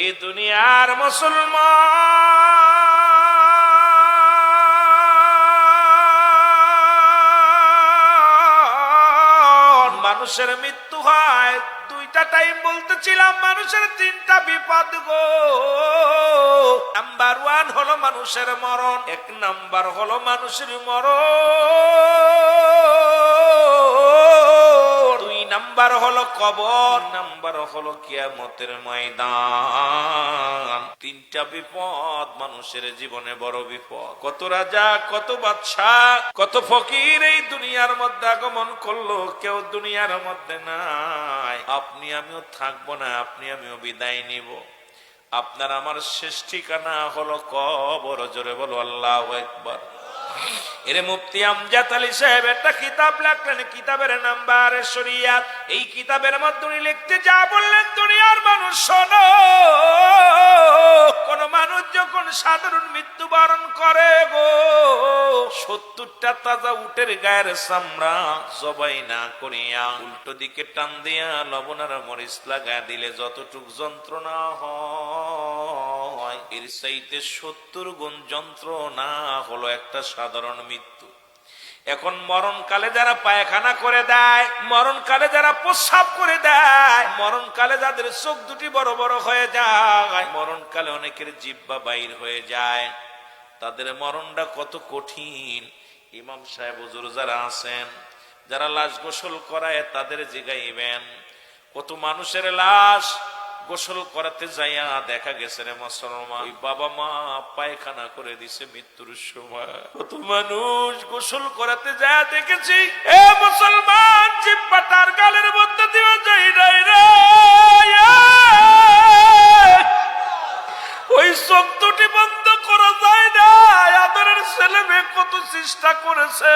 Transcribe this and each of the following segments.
এই দুনিয়ার মুসলমান। মানুষের মৃত্যু হয়, দুইটা টাইম বলতেছিলাম, মানুষের তিনটা বিপদ গো। নাম্বার ওয়ান হলো মানুষের মরণ, এক নাম্বার হলো মানুষের মরণ। নাম্বার হলো কবর, নাম্বার হলো কিয়ামতের ময়দান। তিনটা বিপদ মানুষের জীবনে বড় বিপদ। কত রাজা, কত বাদশাহ, কত ফকির এই দুনিয়ার মধ্যে আগমন করল, কেউ দুনিয়ার মধ্যে নাই। আপনি, আমিও থাকব না, আপনি, আমিও বিদায় নিব। আপনার আমার শেষ ঠিকানা হলো কবর, জোরে বলো আল্লাহ একবার এরে মুফতি আমজাদ আলী সাহেব, একটা কিতাব লেখলেন, কিতাবের নাম্বার শরিয়াত এই কিতাবের মধ্যে উনি লিখতে যা বললেন দুনিয়ার মানুষ, শোনো। কোন মানুষ যখন সাধারণ মৃত্যুবরণ করে গো, সত্তরটা তাজা উটের গায়ের চামড়া জবাই না করিয়া উল্টো দিকে টান দিয়া লবণ আর মরিচ লাগায় দিলে যতটুক যন্ত্রণা হয়। এর চাইতে সত্তর গুণ যন্ত্রণা হলো একটা সাধারণ মৃত্যু। এখন মরণকালে যারা পায়খানা করে দেয়, মরণকালে যারা প্রস্রাব করে দেয়, মরণকালে যাদের চোখ দুটি বড় বড় হয়ে যায়, মরণকালে অনেকের জিব্বা বাইর হয়ে যায়। তাদের মরণটা কত কঠিন। ইমাম সাহেব হুজুর যারা আছেন, যারা লাশ গোসল করায় তাদের জিগাইবেন, কত মানুষের লাশ গোসল করাতে যাইয়া দেখা গেছে রে মুসলমান। ওই বাবা মা পায়খানা করে দিছে মৃত্যুর সময়। কত মানুষ গোসল করাতে যায় দেখেছি। এ মুসলমান জিব্বাটার গালের মধ্যে দিয়ে যাই নাই রে। ওই চোখ দুটি বন্ধ করা যায় না। আদরের ছেলে মেয়ে কত চেষ্টা করেছে।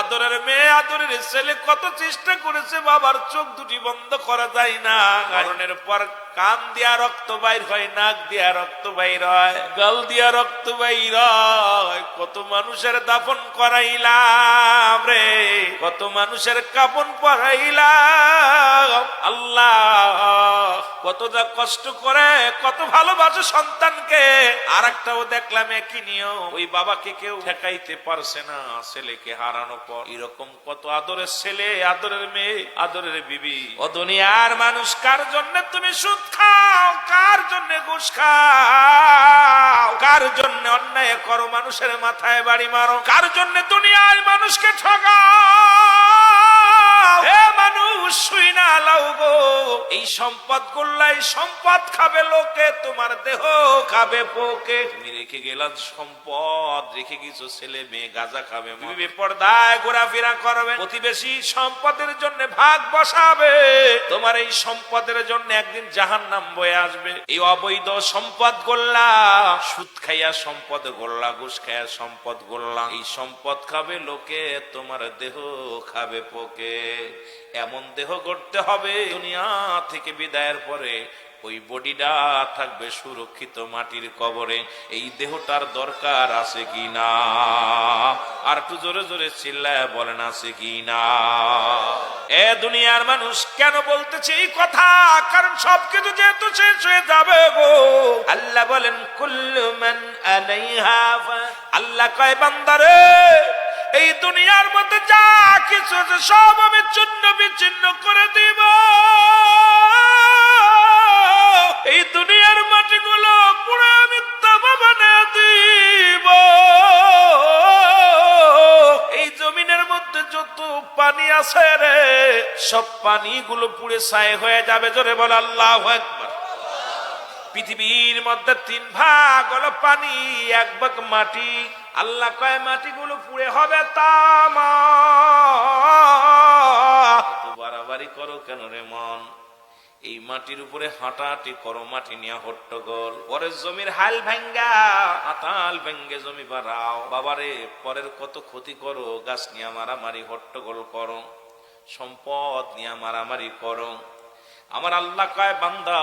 আদরের মেয়ে, আদরের ছেলে কত চেষ্টা করেছে, বাবার চোখ দুটি বন্ধ করা যায় না। কারণের পর কান দিয়া রক্ত বাইর হয়, নাক দিয়া রক্ত বাইর হয়, গাল দিয়া রক্ত বাইর হয়। কত মানুষের দাফন করাইলাম রে, কত মানুষের কাপন পরাইলাম। আল্লাহ কতটা কষ্ট করে, কত ভালোবাসে সন্তানকে। আর একটাও দেখলাম একই নিয়ম, ওই বাবাকে কেউ ঠেকাইতে পারছে না, ছেলেকে হারানো পর। এরকম কত আদরের ছেলে, আদরের মেয়ে, আদরের বিবি। ও দুনিয়ার মানুষ, কার জন্য তুমি খাও, কার জন্য ঘুষ খাও? কার জন্য অন্যায় করো? মানুষের মাথায় বাড়ি মারো। কার জন্য দুনিয়ায় মানুষকে ঠগাও? হে মানুষ! শুই না লাও গো। এই সম্পদ গুল্লাই সম্পদ খাবে লোকে তোমার দেহ খাবে পোকে। তুমি রেখে গেলাম সম্পদ রেখে গেছো ছেলে মেয়ে গাজা খাবে বিবি পর্দায় ঘোরাফেরা করবে প্রতিবেশী সম্পদের জন্য ভাগ বসাবে। তোমার এই সম্পদের জন্য একদিন জাহান নাম বয়ে আসবে। এই অবৈধ সম্পদ গোল্লা সুদ খাইয়া সম্পদ গোল্লা ঘুষ খাইয়া সম্পদ গোল্লা। এই সম্পদ খাবে লোকে তোমার দেহ খাবে পোকে। এমন দেহ গড়তে হবে। দুনিয়া থেকে বিদায়ের পরে ওই বডিটা থাকবে সুরক্ষিত মাটির কবরে। এই দেহটার দরকার আছে কি না? আর একটু জোরে জোরে চিল্লায় বলেন, আছে কি না? এ দুনিয়ার মানুষ কেন বলতেছে এই কথা? কারণ সবকিছু যেহেতু শেষ হয়ে যাবে গো। আল্লাহ বলেন, কুল্লু মান আলাইহা, আল্লাহ কয় বান্দারে এই দুনিয়ার মধ্যে যা কিছু আছে, সব আমি চূন্য বিচ্ছিন্ন করে দিব। এই দুনিয়ার মাটিগুলো পুরো আমি তামা দিব। এই জমিনের মধ্যে যত পানি আছে রে, সব পানিগুলো পুড়ে ছাই হয়ে যাবে, জোরে বল আল্লাহ একবার পৃথিবীর মধ্যে তিন ভাগ হলো পানি, এক ভাগ মাটি। আল্লাহ কয়, মাটিগুলো পুড়ে হবে তামা করো কেন রে মন? এই মাটির উপরে হাঁটাহাঁটি করো, মাটি নিয়ে হট্টগোল পরে জমির হাল ভেঙ্গা আতাল ভেঙ্গে জমি বাড়াও। বাবারে, পরের কত ক্ষতি করো, গাছ নিয়ে মারামারি হট্টগোল করো। সম্পদ নিয়ে মারামারি করো। আমার আল্লাহ কয়, বান্দা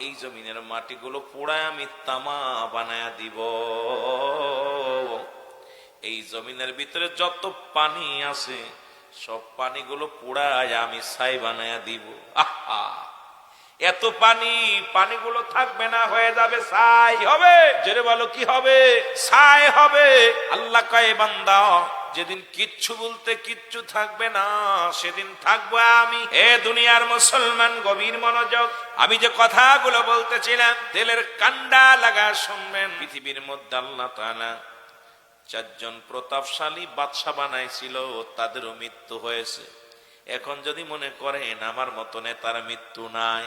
এই জমিনের মাটিগুলো পোড়ায় আমি তামা বানায়া দিব। এই জমিনের ভিতরে যত পানি আছে, সব পানিগুলো পোড়ায় আমি ছাই বানায়া দিব। আহা! এত পানি, পানিগুলো থাকবে না, হয়ে যাবে ছাই। হবে? জেরে বলো, কি হবে? ছাই হবে। আল্লাহ কয়ে, বান্দা যেদিন কিচ্ছু বলতে কিচ্ছু থাকবে না, সেদিন থাকব আমি। এ দুনিয়ার মুসলমান গভীর মনোযোগ। আমি যে কথাগুলো বলতেছিলাম তেলের কান্ডা লাগা শুনবেন। পৃথিবীর মধ্যে আল্লাহ চারজন প্রতাপশালী বাদশা বানাইছিল, তাদেরও মৃত্যু হয়েছে। এখন যদি মনে করেন, আমার মতনে তার মৃত্যু নাই।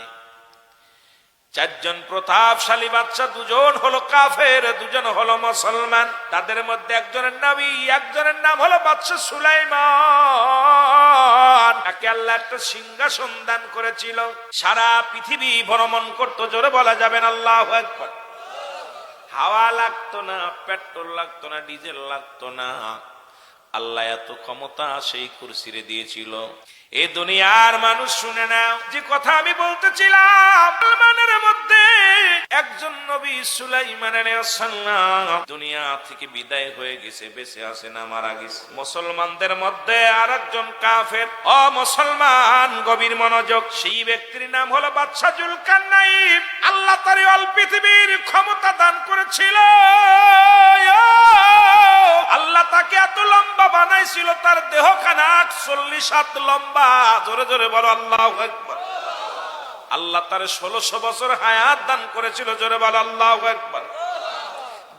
চারজন প্রতাপশালী বাচ্চা দুজন হলো কাফের, দুজন হলো মুসলমান। তাদের মধ্যে একজনের নাবি, একজনের নাম হলো বাচ্চা সুলাইমান। তাকে আল্লাহ একটা সিংহাসন দান করেছিল। সারা পৃথিবী ভ্রমণ করতো, জোরে বলা যাবেন আল্লাহ একবার হাওয়া লাগতো না, পেট্রোল লাগতো না, ডিজেল লাগতো না। আল্লাহ এত ক্ষমতা সেই কুরসিরে দিয়েছিল। এ দুনিয়ার মানুষ শুনে নাও, যে কথা আমি বলতেছিলাম মধ্যে একজন নবী সুলাইমান দুনিয়া থেকে বিদায় হয়ে গেছে, বেঁচে আছে না মারা গেছে। মুসলমানদের মধ্যে আর একজন কাফের অ মুসলমান গভীর মনোযোগ, সেই ব্যক্তির নাম হলো বাদশাহ জুলকারনাইন আল্লাহ তার অল পৃথিবীর ক্ষমতা দান করেছিল। তাকে এত লম্বা বানাইছিল, তার দেহখানা আটচল্লিশ হাত লম্বা। জোরে জোরে বলো, আল্লাহ একবার আল্লাহ তার ষোলোশো বছর হায়াত দান করেছিল, জোরে বলো, আল্লাহ একবার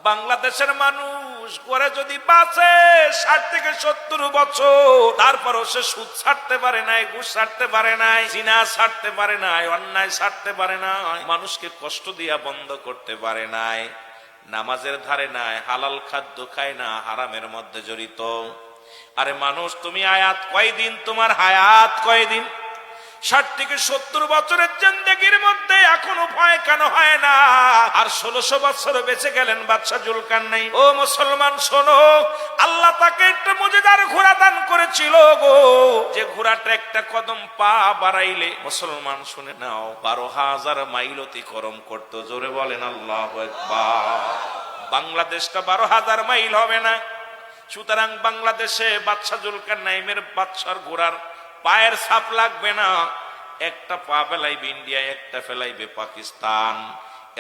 বাংলাদেশের মানুষ করে যদি বাঁচে, ষাট থেকে সত্তর বছর, তারপরও সে সুদ ছাড়তে পারে নাই, ঘুষ ছাড়তে পারে নাই চিনা ছাড়তে পারে নাই, অন্যায় ছাড়তে পারে নাই, মানুষকে কষ্ট দিয়া বন্ধ করতে পারে নাই। নামাজের ধারে নাই, হালাল খাদ্য খায় না, হারামের মধ্যে জড়িত। আরে মানুষ, তুমি আয়াত কয়দিন? তোমার হায়াত কয়দিন? ষাট থেকে সত্তর বছরের জিন্দগির মধ্যে এখনও ভয় কেন হয় না। আর ষোলোশো বছর বেঁচে গেলেন বাদশাহ জুলকান নাই ও মুসলমান, শোনো, আল্লাহ তাকে একটা মজেদার ঘোড়া দান করেছিল গো। যে ঘোড়াটা একটা কদম পা বাড়াইলে, মুসলমান শুনে নাও, বারো হাজার মাইল অতিক্রম করতো। জোরে বলেন, আল্লাহ বাংলাদেশটা বারো হাজার মাইল হবে না। সুতরাং বাংলাদেশে বাদশাহ জুলকার নাইমের বাদশার ঘোড়ার পায়ের ছাপ লাগবে না। একটা পা ফেলাইবে ইন্ডিয়া, একটা ফেলাইবে পাকিস্তান।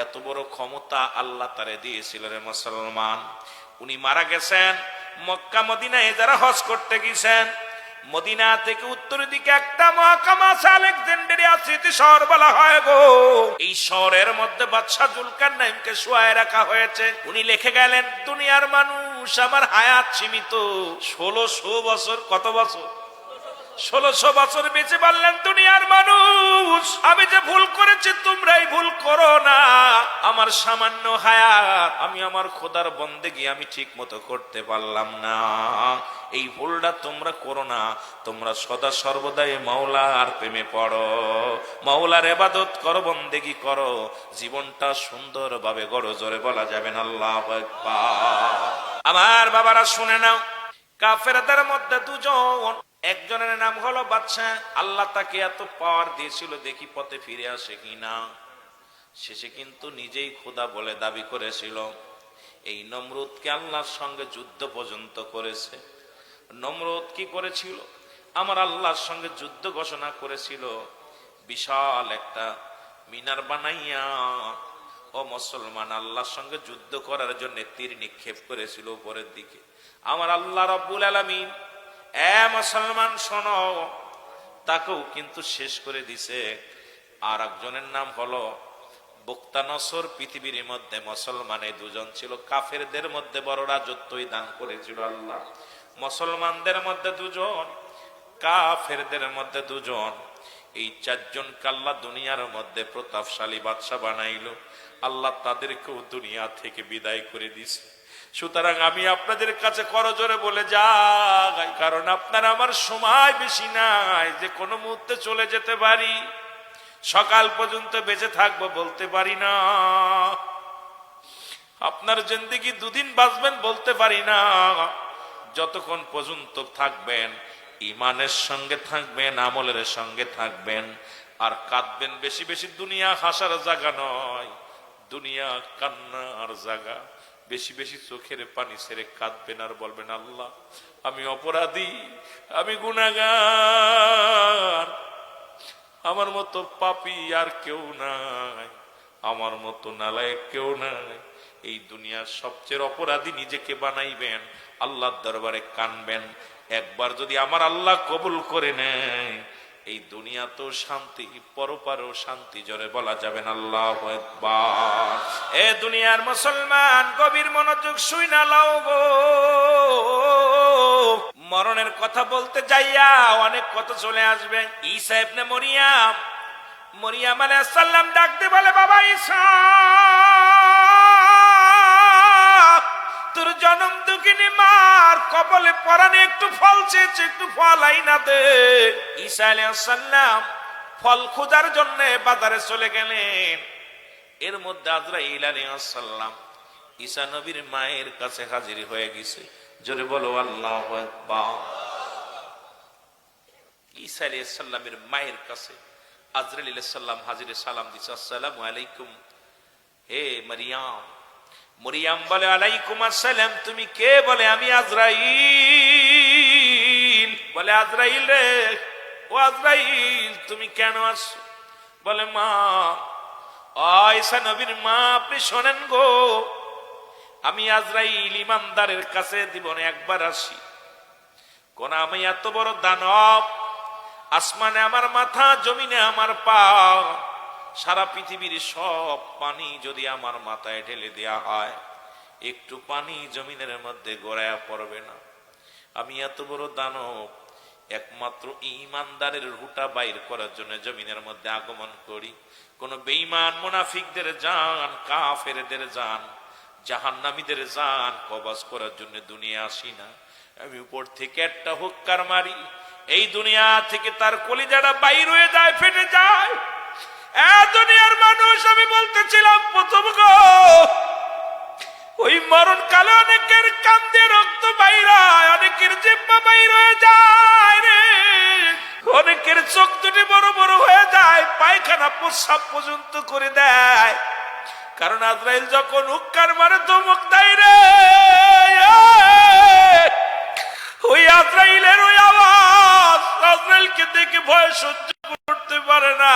এত বড় ক্ষমতা আল্লাহ তারে দিয়েছিল রে মুসলমান। উনি মারা গেছেন, মক্কা, মদিনায় যারা হজ করতে গেছেন। মদিনা থেকে উত্তর দিকে একটা মহাকাম আছে আলেকজান্ডারিয়া স্মৃতি শহর বলা হয় গো। এই শহরের মধ্যে বাদশাহ জুলকার নাইমকে শোয়ায় রাখা হয়েছে। উনি লিখে গেলেন, দুনিয়ার মানুষ আমার হায়াত সীমিত। ষোলোশো বছর, কত বছর? ষোলোশো বছর বেঁচে পারলেন দুনিয়ার মানুষ। আমি যে ভুল করেছি, তোমরাই ভুল করো না। আমার সামান্য হায়াত, আমি আমার খোদার বন্দেগি, আমি ঠিক মতো করতে পারলাম না। এই ভুলটা তোমরা করো না। তোমরা সদা সর্বদাই মাওলার প্রেমে পড়ো। মাওলার এবাদত করো, বন্দেগি করো। জীবনটা সুন্দরভাবে গড়ো, জোরে বলা যাবে না, আল্লাহ আমার বাবারা শুনে নাও, কাফেরদের মধ্যে দুজন একজনের নাম হলো বাদশাহ। আল্লাহ তাকে এত পাওয়ার দিয়েছিল, দেখি পথে ফিরে আসে কিনা। শেষে কিন্তু নিজেই খোদা বলে দাবি করেছিল, এই নমরুদকে আল্লাহর সঙ্গে যুদ্ধ পর্যন্ত করেছে। নমরুদ কি করেছিল? আমার আল্লাহর সঙ্গে যুদ্ধ ঘোষণা করেছিল, বিশাল একটা মিনার বানাইয়া, ও মুসলমান, আল্লাহর সঙ্গে যুদ্ধ করার জন্য তীর নিক্ষেপ করেছিল উপরের দিকে। আমার আল্লাহ রব্বুল আলমিন এ মুসলমান, শোনো। তাকেও কিন্তু শেষ করে দিছে। আর একজনের নাম হলো বক্তানসর পৃথিবীর মধ্যে মুসলমানের দুজন ছিল। কাফেরদের মধ্যে বড় রাজত্বই দান করেছিল আল্লাহ। মুসলমানদের মধ্যে দুজন, কাফেরদের মধ্যে দুজন। এই চারজন কাল্লা দুনিয়ার মধ্যে প্রতাপশালী বাদশাহ বানাইল। আল্লাহ তাদেরকেও দুনিয়া থেকে বিদায় করে দিছে। সুতরাং আমি আপনাদের কাছে করজোরে বলে যাই, কারণ আপনার আমার সময় বেশি নাই, যে কোনো মুহূর্তে চলে যেতে পারি। সকাল পর্যন্ত বেঁচে থাকব বলতে পারি না। আপনার জিন্দিগি দুদিন বাঁচবেন বলতে পারি না। যতক্ষণ পর্যন্ত থাকবেন, ইমানের সঙ্গে থাকবেন, আমলের সঙ্গে থাকবেন, আর কাঁদবেন বেশি বেশি, দুনিয়া হাসার জায়গা নয়, দুনিয়া কান্নার জায়গা। বেশি বেশি চোখের পানি ছেড়ে কাঁদবেন আর বলবেন, আল্লাহ, আমি অপরাধী, আমি গুনাগার। আমার মতো পাপি আর কেউ নাই, আমার মতো নালায়ক কেউ নাই। এই দুনিয়ার সবচেয়ে অপরাধী নিজেকে বানাইবেন, আল্লাহর দরবারে কানবেন। একবার যদি আমার আল্লাহ কবুল করে নেয় এই দুনিয়া তো শান্তি, পরপারও শান্তি জোরে বলা যাবেন আল্লাহ একবার এ দুনিয়ার মুসলমান, গভীর মনোযোগ শুই না লাও গো। মরণের কথা বলতে যাইয়া অনেক কথা চলে আসবে। ঈসা ইবনে মরিয়াম মরিয়াম আলাইহিস সালাম ডাকতে বলে, বাবা ঈসা! তোর জন্ম দুঃখিনী মার কপালে পরানে একটু ফল চেয়েছে, একটু ফল আইনা দে। ঈসা আলাইহিস সালাম ফল খোঁজার জন্য বাজারে চলে গেলেন। এর মধ্যে আজরাইল আলাইহিস সালাম ঈসা নবীর মায়ের কাছে হাজির হয়ে গেছে। জোরে বলো, আল্লাহ ঈসা আলাইহিস মায়ের কাছে আলাইহিস সালাম হাজিরে সালাম দিছে, আসসালামু আলাইকুম, হে মারিয়াম। মরিয়াম বলে, আলাইকুম আসসালাম, তুমি কে? বলে, আমি আজরাইল। বলে, আজরাইল রে, ও আজরাইল, তুমি কেন আসছো? বলে, মা আয়সা নবীর মা, আপনি শোনেন গো, আমি আজরাইল ইমানদারের কাছে জীবনে একবার আসি। কোন আমি এত বড় দানব, আসমানে আমার মাথা, জমিনে আমার পা সারা পৃথিবীর সব পানি যদি আমার মাথায় ঢেলে দেয়া হয়, একটু পানি জমিনের মধ্যে গড়ায়া পড়বে না। আমি এত বড় দানব, একমাত্র ইমানদারের রুটা বাইর করার জন্য জমিনের মধ্যে আগমন করি। কোন বেঈমান মুনাফিকদের জান, কাফেরদের জান, জাহান্নামীদের জান কবাজ করার জন্য দুনিয়া আসি না। আমি উপর থেকে একটা হুক্কার মারি, এই দুনিয়া থেকে তার কলিজাটা বাইর হয়ে যায়, ফেটে যায়। দুনিয়ার মানুষ, আমি বলতেছিলাম, প্রথম গো, ওই মরণ কালে অনেকের কান্দে রক্ত বাইর হয় অনেকের জিব্বা বাইর হয়ে যায় রে। অনেকের চোখ দুটি বড় বড় হয়ে যায়, পায়খানা প্রস্রাব পর্যন্ত করে দেয়। কারণ আজরাইল যখন উক্কার মারে ধমক দেয় রে, ওই আজরাইলের ওই আওয়াজ, আজরাইলকে দেখে ভয় সহ্য করতে পারে না।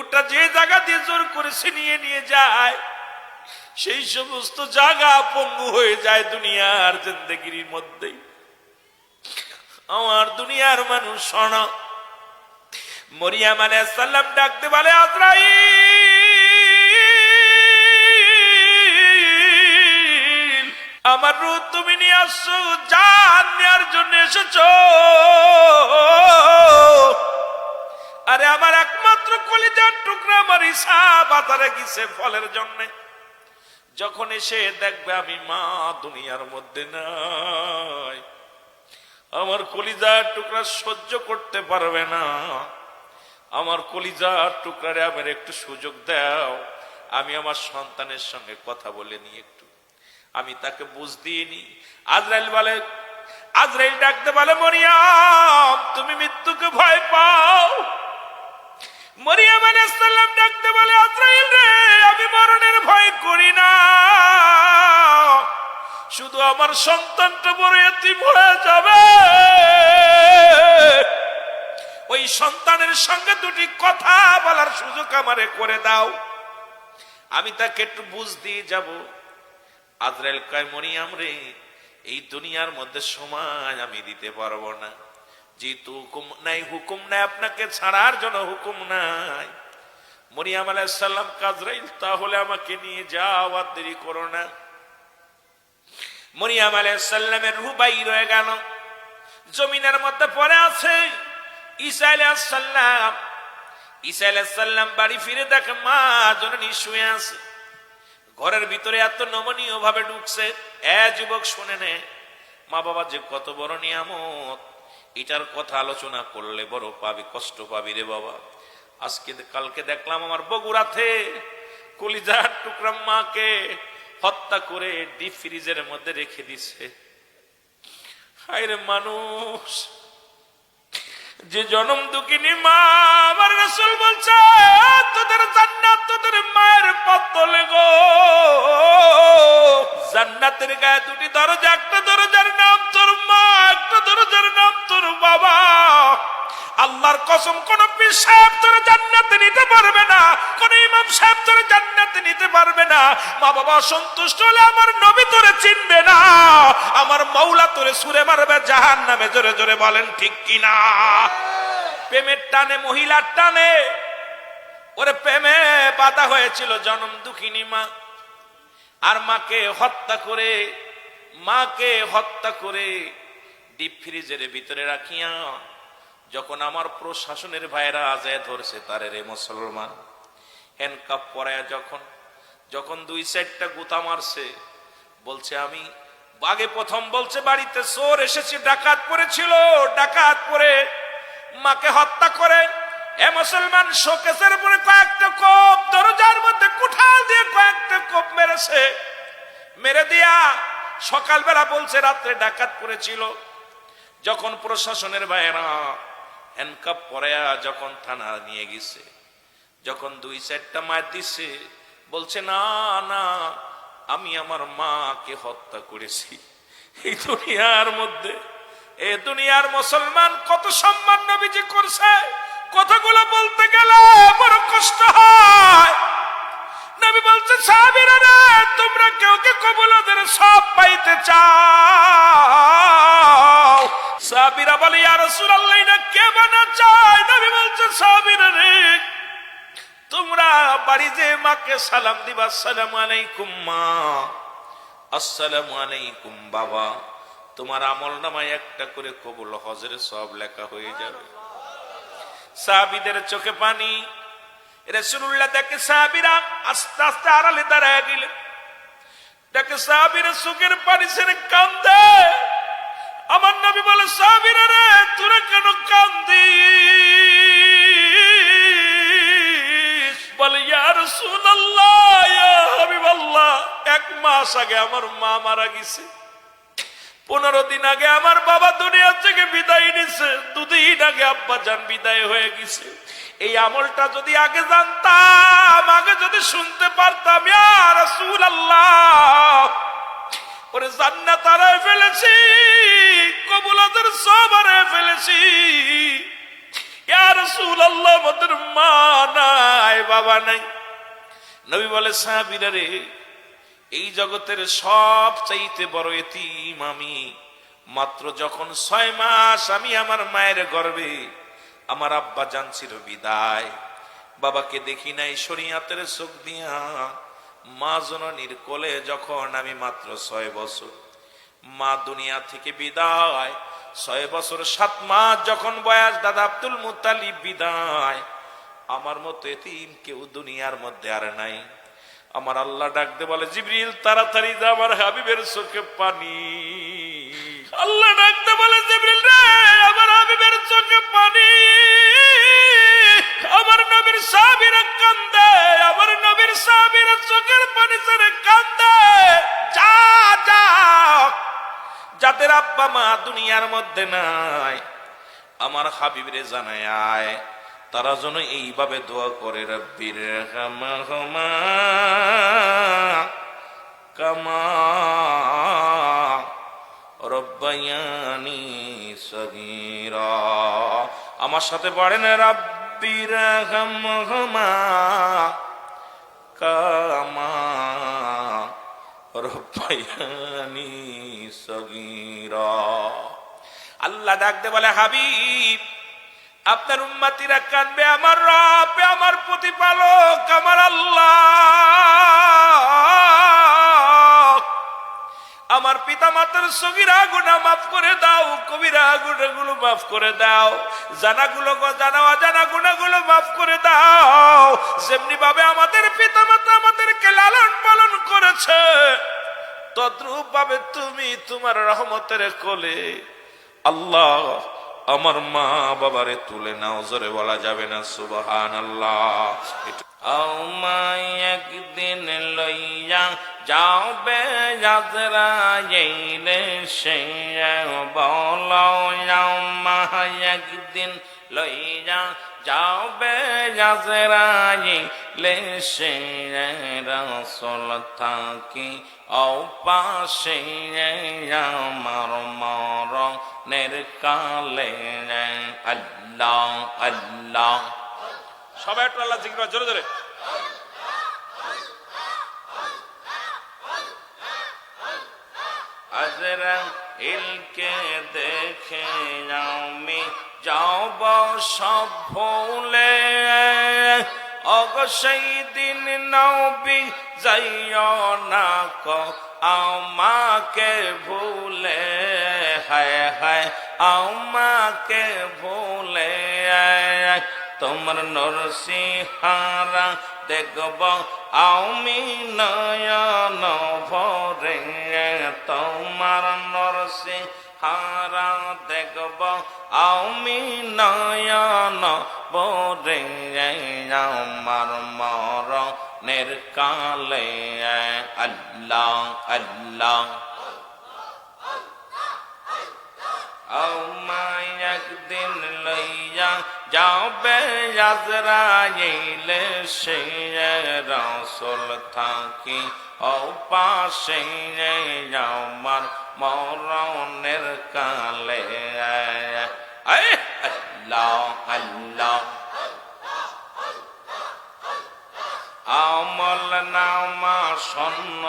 ওই যে জায়গা দিয়ে জোর করে ছিনিয়ে নিয়ে যায়, সেই সমস্ত জায়গা পঙ্গু হয়ে যায় দুনিয়ার জিন্দগির মধ্যেই। আমার দুনিয়ার মানুষ শোন, মরিয়াম আলাইহিস সালাম ডাকতে বলে, আজরাইল, আমার রূহ তুমি নিয়ে আসছো জান নেওয়ার জন্য এসেছ। আরে আমার একমাত্র কলিজার টুকরা আমার ইসা বাজারে গেছে ফলের জন্যে। যখন এসে দেখবে আমি মা দুনিয়ার মধ্যে নাই। আমার কলিজার টুকরা সহ্য করতে পারবে না। আমার কলিজার টুকরারে আমার একটু সুযোগ দাও। আমি আমার সন্তানের সঙ্গে কথা বলে নি একটু। আমি তাকে বুঝ দিইনি আজরাইল বলে, আজরাইল ডাকতে বলে, মরিয়াম, তুমি মৃত্যুকে ভয় পাও। মরিয়াম আলাইসাল্লাম ডাকতে বলে, আজরাইল রে, আমি মরণের ভয় করি না। শুধু আমার সন্তানটা বড় এতিম হয়ে যাবে। ওই সন্তানের সঙ্গে দুটি কথা বলার সুযোগ আমারে করে দাও। আমি তাকে একটু বুঝ দিয়ে যাব। আজরাইল কয়, মরিয়াম রে, এই দুনিয়ার মধ্যে সময় আমি দিতে পারব না। যেহেতু হুকুম নাই হুকুম নাই, আপনাকে ছাড়ার জন্য হুকুম নাই। মরিয়াম আলাইসাল্লাম কাজরাইল, তাহলে আমাকে নিয়ে যাও আর দেরি করো না। মরিয়াম আলাইসাল্লামের রু বাইর হয়ে গেল। জমিনের মধ্যে পড়ে আছে, ঈসা আলাইসাল্লাম ঈসা আলাইসাল্লাম বাড়ি ফিরে দেখে, মা জননী শুয়ে আছে। ঘরের ভিতরে এত নমনীয় ভাবে ঢুকছে। এ যুবক, শুনে নে, মা বাবা যে কত বড় নিয়ামত। এটার কথা আলোচনা করলে বড় পাবি, কষ্ট পাবি রে বাবা। আজকে কালকে দেখলাম আমার বগুড়াতে কলিজার টুকরা মাকে হত্যা করে ডিপ ফ্রিজের মধ্যে রেখে দিছে। মানুষ, যে জনম দুঃখিনী মা, আমার রসুল বলছে, তোদের জান্নাত তোদের মায়ের পতলে গো। জান্নাতের গায়ে দুটি দরজা, একটা সাহেব তোর জান্নাতে নিতে পারবে না, কোন ইমাম সাহেব তোর জান্নাতে নিতে পারবে না। মা বাবা সন্তুষ্ট হলে আমার নবী তোরে চিনবে না। আমার মাওলা তোরে সুরে মারবে জাহান নামে জোরে জোরে বলেন, ঠিক কিনা? প্রেমের টানে, মহিলার টানে। ওরে প্রেমে পাতা হয়েছিল, জনম দুঃখিনী মা। আর মাকে হত্যা করে, মাকে হত্যা করে ডিপ ফ্রিজের ভিতরে রাখিয়া যখন আমার প্রশাসনের ভাইরা আজায় ধরছে, তারে রে মুসলমান। হ্যান্ডকাপ পরায়া যখন যখন দুই সাইডটা গুতা মারছে, বলছে, আমি আগে প্রথম বলছে, বাড়িতে চোর এসেছে, ডাকাত পড়েছিল, ডাকাত পরে মাকে হত্যা করে। এ মুসলমান, শোকেসের উপরে কয়েকটা কোপ, দরজার মধ্যে কুঠাল দিয়ে কয়েকটা কোপ মেরেছে। মেরে দিয়া সকালবেলা বলছে, রাত্রে ডাকাত পড়েছিল। যখন প্রশাসনের ভাইয়েরা হ্যান্ডকাপ পরে যখন থানা নিয়ে গেছে, যখন দুই চারটা মার দিছে, বলছে, না না, আমি আমার মাকে হত্যা করেছি। এই দুনিয়ার মধ্যে এ দুনিয়ার মুসলমান কত সম্মান নবীজি করছে, কথাগুলো বলতে গেলে বড় কষ্ট হয়। নবী বলছে, সাহাবীরা তোমরা কেউ কে কবুলদের সব পাইতে চাও? সাহাবীরা বলে, ইয়া রাসূলুল্লাহ, এটা কে বানা চায়? বলছে রে, তোমরা বাড়ি যে মাকে সালাম দিবা, আসসালামু আলাইকুম মা, আসসালামু আলাইকুম বাবা। তোমার আমল নামায় একটা করে কবুল হজরে সব লেখা হয়ে যাবে। সাহাবীদের চোখে পানি। রসুল্লাহ দেখে সাহাবিরা আস্তে আস্তে আড়ালে দাঁড়ায় গেলেন। দেখে সাহাবিরা সুখের পানি ছেড়ে কান্দে। আমার নবী বলে সাহাবিরা রে, তোরা কেন কান্দি বলে ইয়ার সুনাল্লাহ এক মাস আগে আমার মা মারা গেছে। পনেরো দিন আগে আমার বাবা দুনিয়া থেকে বিদায় নিছে। দুদিন আগে আব্বা যান বিদায় হয়ে গেছে। এই আমলটা যদি আগে জানতাম, আগে যদি শুনতে পারতাম রসুল আল্লাহ ওরে জান্নাত আরায় ফেলেছি। কবুলাদের সব আরায় ফেলেছি এই জগতের সব চাইতে বড় মাত্র যখন ছয় মাস আমি আমার মায়ের গর্বে আমার আব্বা জানছিল বিদায়। বাবাকে দেখি নাই, শরিয়াতের চোখ দিয়া মা জননীর কোলে যখন আমি মাত্র ছয় বছর মা দুনিয়া থেকে বিদায়। ছয় বছর, সাত মাস যখন বয়স, দাদা আব্দুল মুতালিব বিদায়। আমার মতো এতিম কেউ দুনিয়ার মধ্যে আর নাই। আমার আল্লাহ ডাকতে বলে, জিবরিল, তাড়াতাড়ি যা, আমার হাবিবের চোখে পানি। আল্লাহ ডাকতে বলে, জিবরিল রে, আমার হাবিবের চোখে পানি। আমার নবীর সাহাবীরা কান্দে, আমার নবীর সাহাবীরা চোখের পানি ছেড়ে কান্দে। যা যা যাদের আব্বা মা দুনিয়ার মধ্যে নাই, আমার হাবিবরে জানায় আয়, তারা যেন এইভাবে দোয়া করে রব্বির রব্বায়ানি সগীরা। আমার সাথে পড়েন রব্বির কামা আল্লাহ ডাকতে বলে হাবিব আপনার উম্মাতিরা কানবে আমার রব আমার প্রতিপালক আমার আল্লাহ আমার পিতা মাতার সগিরা গুণা মাফ করে দাও কবিরা গুণাগুলো মাফ করে দাও জানা জানাগুলো জানা অজানা গুণাগুলো মাফ করে দাও যেমনি ভাবে আমাদের পিতা মাতা আমাদেরকে লালন পালন করেছে। তদ্রূপ ভাবে তুমি তোমার রহমতের কোলে আল্লাহ আমার মা বাবারে তুলে নাও, জোরে বলা যাবে না সুবহান আল্লাহ একদিন লইয়া যাও বে যাত্রা সে বল একদিন লইয়া যাও বে যাত্রা এইলে সে রসল থাকি অপাশে আমার মর নির্কালে আল্লাহ আল্লাহ। সবাই একটু আল্লাহ জিজ্ঞাসা জোরে জোরে। আজরা ইলকে দেখে আমি যাব সব ভুলে। অগ সেই দিন নবী যাইও না ক, আমাকে ভুলে। হায় হায়, আমাকে ভুলে। তোমার নরসিহারা দেখব আমি নয়ন ভরে। তোমার নরসিহারা দেখব আমি নয়ন ভরে। আমার মর নির্কালে আল্লাহ আল্লাহ। লইয়া যাবে আজরাইলে সে রসুল থাকি। ও পাশে আমার মরণের কালে। আল্লাহ আল্লাহ। আমল নামা সন্ন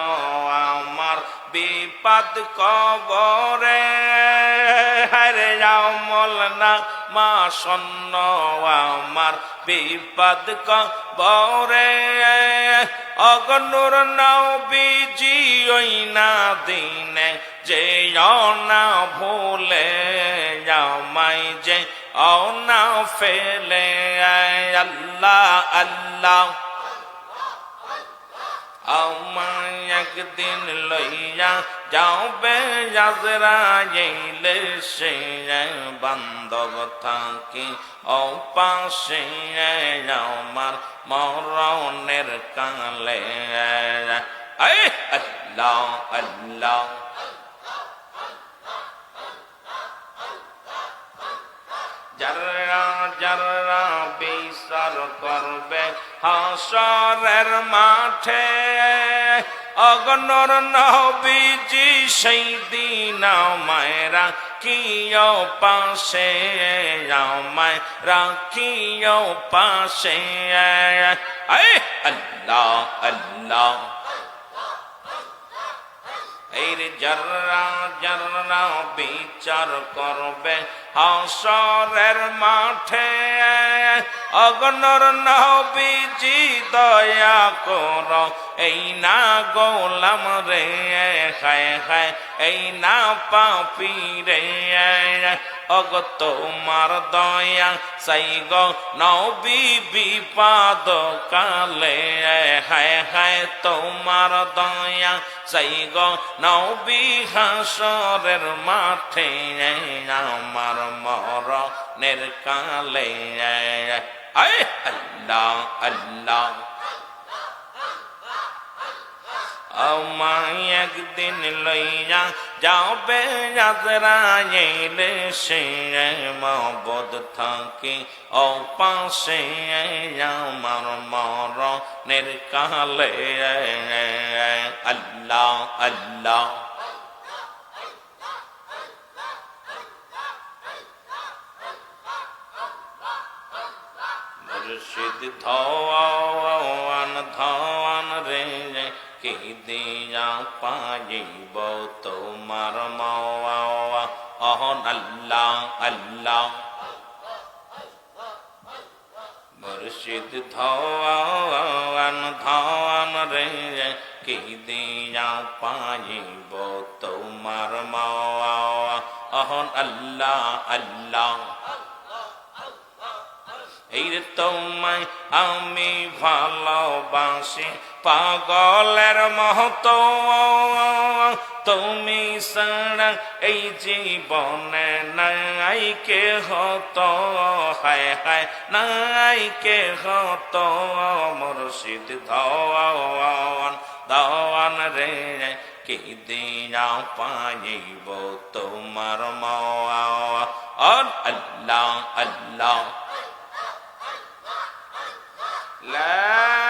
আমার বিপদ কবরে। হরে আমল নামা সন্ন আমার বিপদ কবরে। অগনুর নাও বিজি ওই না দিনে যে না ভুলে, আমায় যে অনা ফেলে। আল্লাহ আল্লাহ। আমায় একদিন লইয়া যাবে যাজরাইলে সে বান্ধব থাকি। ও পাশে আমার মরণের কালে। আল্লাহ আল্লাহ। যারা যারা বিচার করবে হাসরের মাঠে অগনর নবীজি সেই দিন মায়েরা কিয় পাশে, আমায় রাখিও পাশে। আল্লাহ আল্লাহ। এই রে যারা যারা বিচার করবে হাসরের মাঠে। অগনর নবীজি দয়া কর, এই না গোলাম রে, হায় হায়, এই না পাপি রে। অগ তোমার দয়া সাই গো নবী বিপদ কালে, হায় হায় তোমার দয়া সাই গো নবী হাসরের মাঠে আমার মর কালে আল্লাহ আল্লাহ। আমায় একদিন লইয়া যাবে যাজরাইলে সে মবদ থাকি ও পাশে আমার মর নির্কালে আল্লাহ আল্লাহ। মুর্শিদ ধওয়ান ধওয়ান রে কি দিয়া পাইব তোমার মাওয়া অহন আল্লাহ আল্লাহ মুর্শিদ ধওয়ান ধওয়ান রে কি দিয়া পাইব তোমার মাওয়া অহন আল্লাহ আল্লাহ এই তোমায় আমি ভালোবাসি। পাগলের মহত তুমি সারা এই জীবনে নাই কে হত হায় হায়, নাই কে হত মুর্শিদ ধওয়ান দাওয়ান রে, কি দিয়া পাইব তোমার মাওয়া আল্লাহ আল্লাহ Yeah.